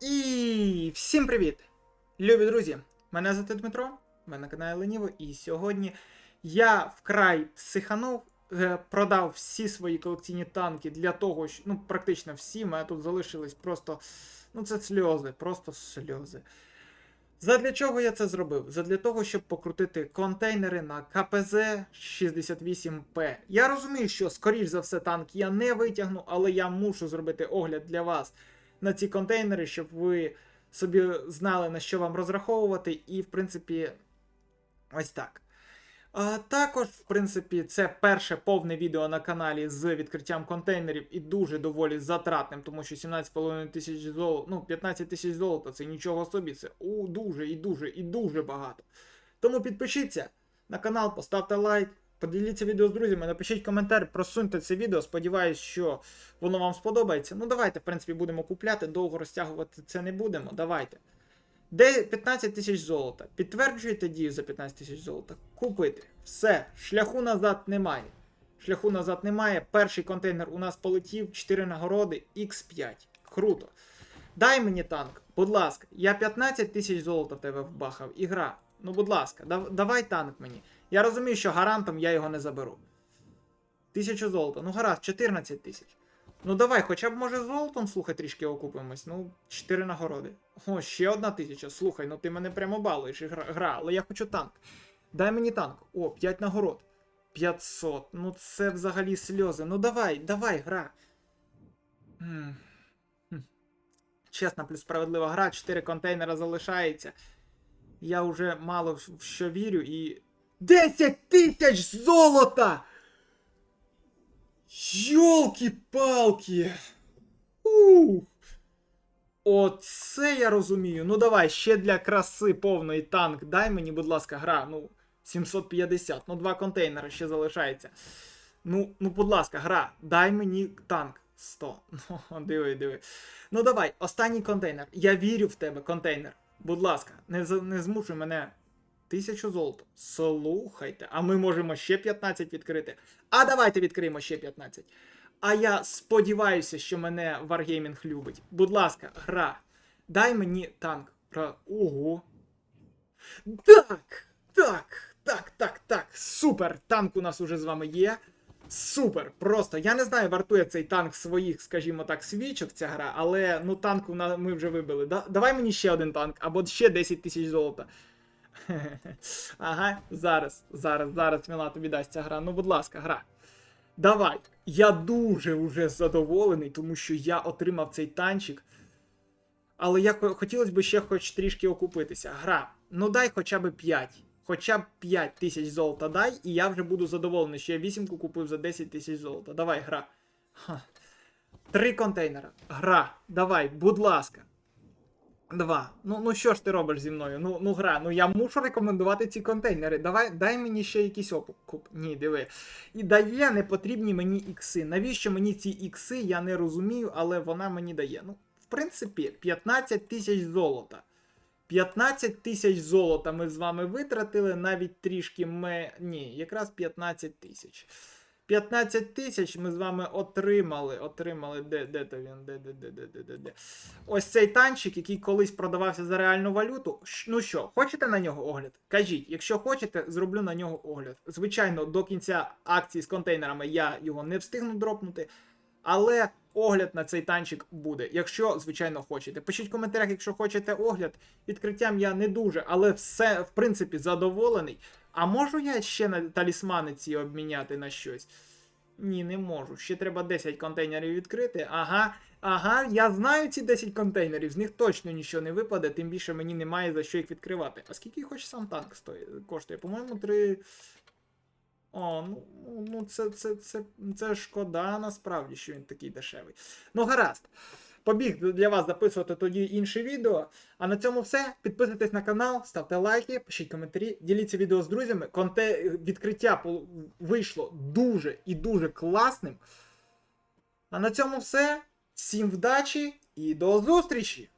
І всім привіт! Любі друзі! Мене звати Дмитро, ви на каналі Леніво, і сьогодні я вкрай психанув, е, продав всі свої колекційні танки для того, що ну практично всі, мене тут залишились просто. Ну, це сльози, просто сльози. Задля чого я це зробив? Задля того, щоб покрутити контейнери на КПЗ 68П. Я розумію, що, скоріш за все, танк я не витягну, але я мушу зробити огляд для вас на ці контейнери, щоб ви собі знали, на що вам розраховувати, і, в принципі, ось так. А також, в принципі, це перше повне відео на каналі з відкриттям контейнерів і дуже доволі затратним, тому що 17,5 тисяч золота, ну 15 тисяч золота це нічого собі, це у, дуже і дуже і дуже багато. Тому підпишіться на канал, поставте лайк, поділіться відео з друзями, напишіть коментар, просуньте це відео. Сподіваюсь, що воно вам сподобається. Ну давайте, в принципі, будемо купляти, довго розтягувати це не будемо. Давайте. Де 15 тисяч золота. Підтверджуєте дію за 15 тисяч золота. Купити. Все. Шляху назад немає. Шляху назад немає. Перший контейнер у нас полетів. 4 нагороди, X5. Круто. Дай мені танк, будь ласка. Я 15 тисяч золота в тебе вбахав. Ігра. Ну, будь ласка, дав- давай танк мені. Я розумію, що гарантом я його не заберу. Тисячу золота. Ну гаразд, 14 тисяч. Ну давай, хоча б може золотом, слухай, трішки окупимось. Ну, 4 нагороди. О, ще одна тисяча. Слухай, ну ти мене прямо балуєш, гра, гра, але я хочу танк. Дай мені танк. О, 5 нагород. 500. Ну це взагалі сльози. Ну давай, давай, гра. М. Хм. Чесна плюс справедлива гра, 4 контейнера залишається. Я вже мало в що вірю і. 10 тисяч золота! Йолки-палки! Ух! Оце я розумію. Ну давай, ще для краси повний танк. Дай мені, будь ласка, гра. Ну, 750. Ну, два контейнери ще залишається. Ну, ну, будь ласка, гра, дай мені танк. 100. Ну, диви, диви. Ну давай, останній контейнер. Я вірю в тебе, контейнер. Будь ласка, не, не змушуй мене. Тисячу золота. Слухайте, а ми можемо ще 15 відкрити. А давайте відкриємо ще 15. А я сподіваюся, що мене Wargaming любить. Будь ласка, гра. Дай мені танк. Ого. Так! Так! Так, так, так. Супер! Танк у нас уже з вами є. Супер! Просто я не знаю, вартує цей танк своїх, скажімо так, свічок ця гра, але ну танк ми вже вибили. Да? Давай мені ще один танк, або ще 10 тисяч золота. Ага, зараз, зараз, зараз Міла тобі дасть ця гра. Ну, будь ласка, гра. Давай. Я дуже вже задоволений, тому що я отримав цей танчик. Але я хотілося б ще хоч трішки окупитися. Гра. Ну дай хоча б 5. Хоча б 5 тисяч золота дай, і я вже буду задоволений, що я вісімку купив за 10 тисяч золота. Давай, гра. Ха. Три контейнера. Гра. Давай, будь ласка. Два. Ну, ну що ж ти робиш зі мною? Ну, ну гра, ну я мушу рекомендувати ці контейнери. Давай, дай мені ще якийсь окуп. Ні, диви. І дає непотрібні мені ікси. Навіщо мені ці ікси, я не розумію, але вона мені дає. Ну, в принципі, 15 тисяч золота. 15 тисяч золота ми з вами витратили, навіть трішки ми. Ні, якраз 15 тисяч. 15 тисяч ми з вами отримали. Отримали. Де, де то він? Де, де, де, де, де, де. Ось цей танчик, який колись продавався за реальну валюту. Ну що, хочете на нього огляд? Кажіть, якщо хочете, зроблю на нього огляд. Звичайно, до кінця акції з контейнерами я його не встигну дропнути. Але огляд на цей танчик буде, якщо, звичайно, хочете. Пишіть в коментарях, якщо хочете огляд. Відкриттям я не дуже, але все, в принципі, задоволений. А можу я ще на талісмани ці обміняти на щось? Ні, не можу. Ще треба 10 контейнерів відкрити. Ага, ага, я знаю ці 10 контейнерів, з них точно нічого не випаде, тим більше мені немає за що їх відкривати. А скільки хоч сам танк стоїть, коштує? По-моєму, 3. О, ну, ну, ну це, це, це, це шкода насправді, що він такий дешевий. Ну, гаразд. Побіг для вас записувати тоді інше відео. А на цьому все. Підписуйтесь на канал, ставте лайки, пишіть коментарі, діліться відео з друзями. Конте... Відкриття вийшло дуже і дуже класним. А на цьому все. Всім вдачі і до зустрічі!